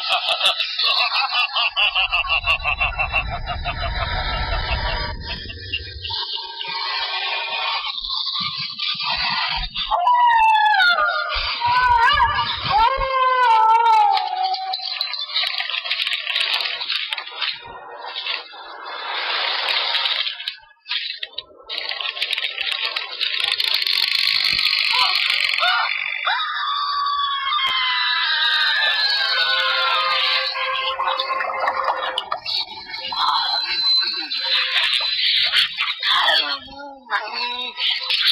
Mga Thank you.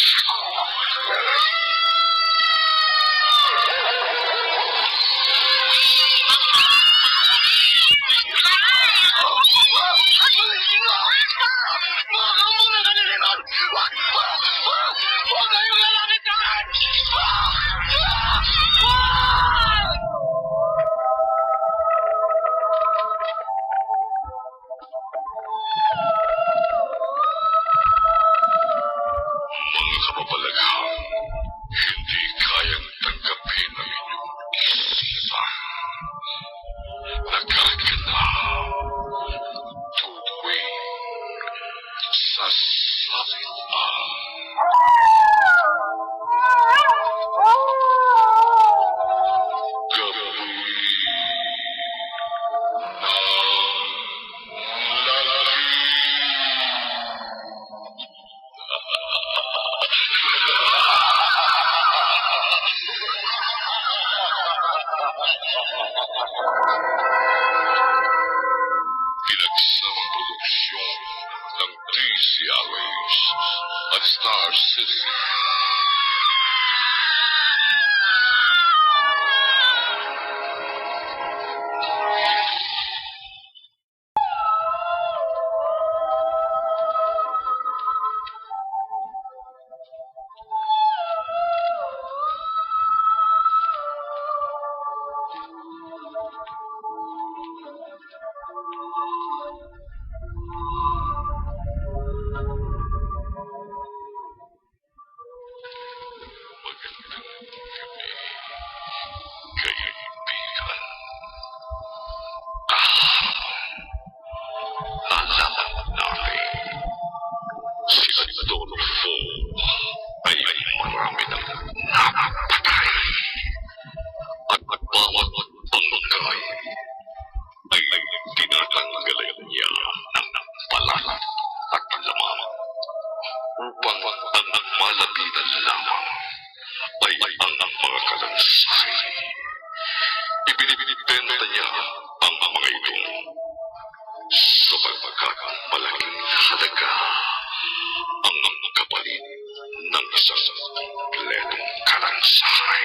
our city. Upang ang malapitan lamang ay ang mga kalansay. Ibinibinibenta niya ang mga ito sa pagpagkakalaking halaga ang kapalit ng isang letong kalansay.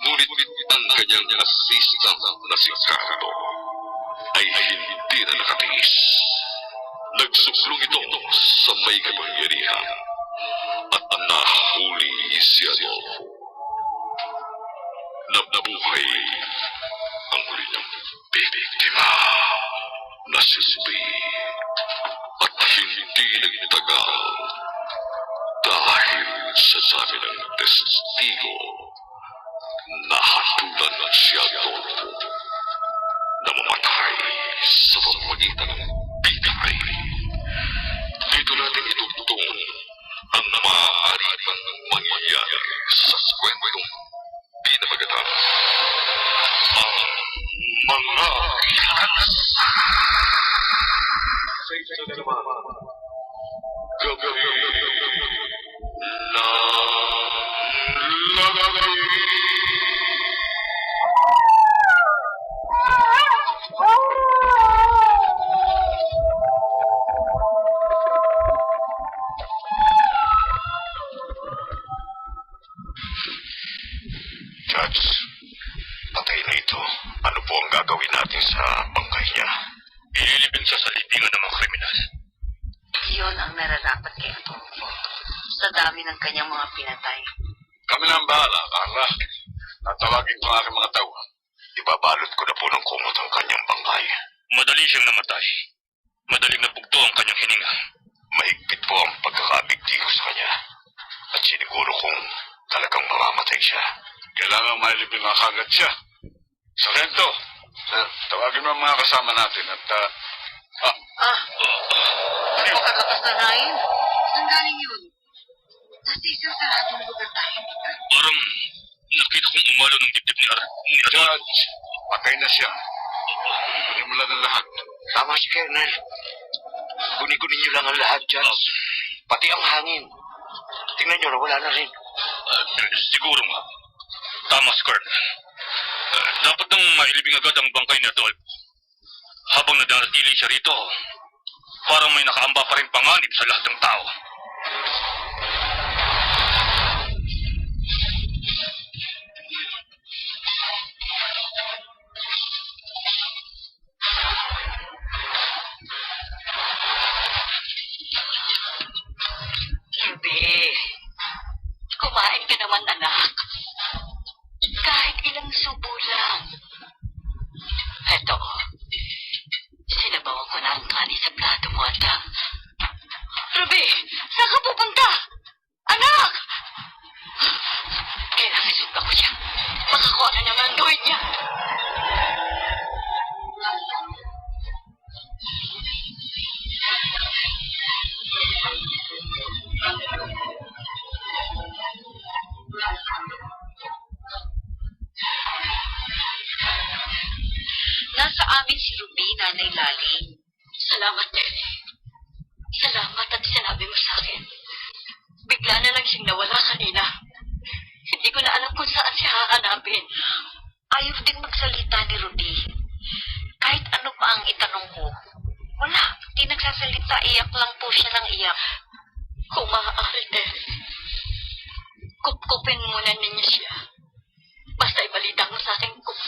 Ngunit ang kanyang asistant na si Carlo ay hindi na nakatiis. Nagsuplong ito sa may kapangyarihan at nahuli si Adolfo. Nabuhay ang huli niyang biktima na si at hindi nagtagal dahil sa sabi ng testigo na hatulan si Adolfo na mamatay sa pamamagitan ng. Dito natin itutong ang maaari pang mangyayari sa kwentong pinamagatang ang mga gabi na Raj, patay na ito. Ano po ang gagawin natin sa bangkay niya? Ililibin siya sa libingan ng mga kriminal. Iyon ang nararapat kay Atungo sa dami ng kanyang mga pinatay. Kami na ang bahala, Carla. Tatawagin ko ang aking mga tao. Ibabalot ko na po ng kumot ang kanyang bangkay. Madali siyang namatay. Madaling napugto ang kanyang hininga. Mahigpit po ang pagkakabigti ko sa kanya. At siniguro kong talagang mamamatay siya. Kailangan mailibing nga kagad siya. Sargento, sir, tawagin mo ang mga kasama natin at ah, ah, Ah, napakalakas na hangin. Saan galing yun? Nasa isang saradong lugar tayo dito. Parang nakita kong umalo ng dibdib ni Ar... Ni Judge, patay na siya. Kunin mo lang ang lahat. Tama si Colonel. Kunin-kunin niyo lang ang lahat, Judge. Pati ang hangin. Tingnan niyo, wala na rin. Ah, siguro nga. Tama si. Ah, dapat nang mailibing agad ang bangkay ni Adolf. Habang nadaragili siya rito, parang may nakaamba pa rin panganib sa lahat ng tao. Nasa amin si Ruby, Nanay Lali. Salamat, Terry. Salamat at sinabi mo sa akin. Bigla na lang siyang nawala kanina. Hindi ko na alam kung saan siya hahanapin. Ayaw din magsalita ni Ruby. Kahit ano pa ang itanong ko. Wala, hindi nagsasalita. Iyak lang po siya ng iyak. Kung maaari, Terry. Kupkupin muna ninyo siya. Basta ibalita mo sa akin kung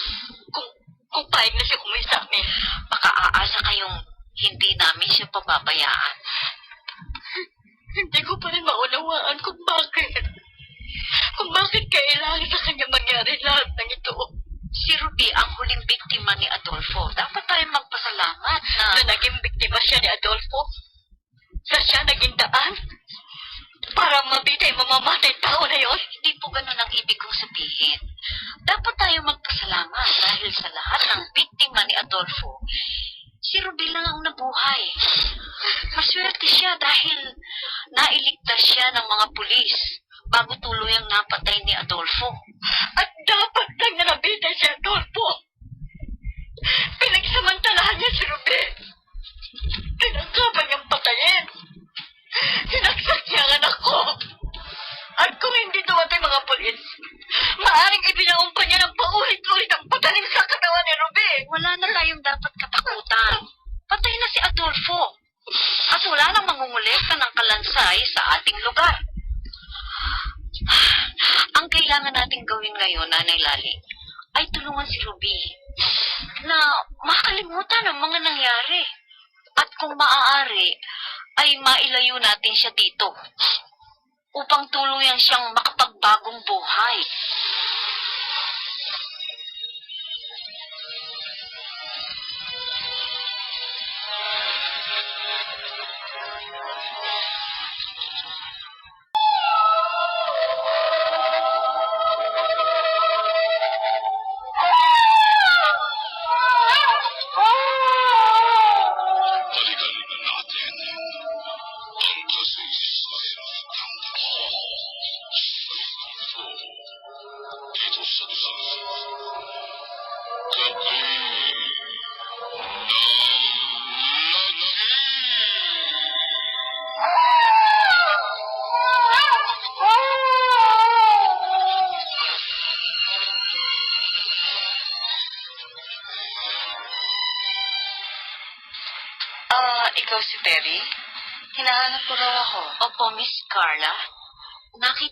payag na siya kumuwi sa amin. Baka aasa kayong hindi namin siya pababayaan. Hindi ko pa rin maunawaan kung bakit. Kung bakit kailangan sa kanya mangyari lahat ng ito. Si Ruby ang huling biktima ni Adolfo. Dapat tayo magpasalamat na... Na naging biktima siya ni Adolfo? Na siya naging daan? Para mabita yung mamamatay tao na yon? Hindi po ganun ang ibig kong sabihin. Dapat tayo magpasalamat dahil sa lahat ng biktima ni Adolfo, si Ruby lang ang nabuhay. Maswerte siya dahil nailigtas siya ng mga pulis bago tuluyang napatay ni Adolfo. At dapat lang na nabitay si Adolfo. Pinagsamantalahan niya si Ruby. Pinagkapan niyang patayin. Sinaksak niya ang anak ko. At kung hindi dumatay mga polis, maaring ibinaumpa niya ng paulit-ulit ang patalim sa katawan ni Ruby. Wala na tayong dapat katakutan. Patay na si Adolfo. At wala nang mangungulekta ng kalansay sa ating lugar. Ang kailangan nating gawin ngayon, Nanay Lali, ay tulungan si Ruby na makalimutan ang mga nangyari. At kung maaari, ay mailayo natin siya dito upang tuluyang siyang makapagbagong buhay. Ikaw si Terry? Hinahanap ko raw ako. Opo, Miss Carla. Nakita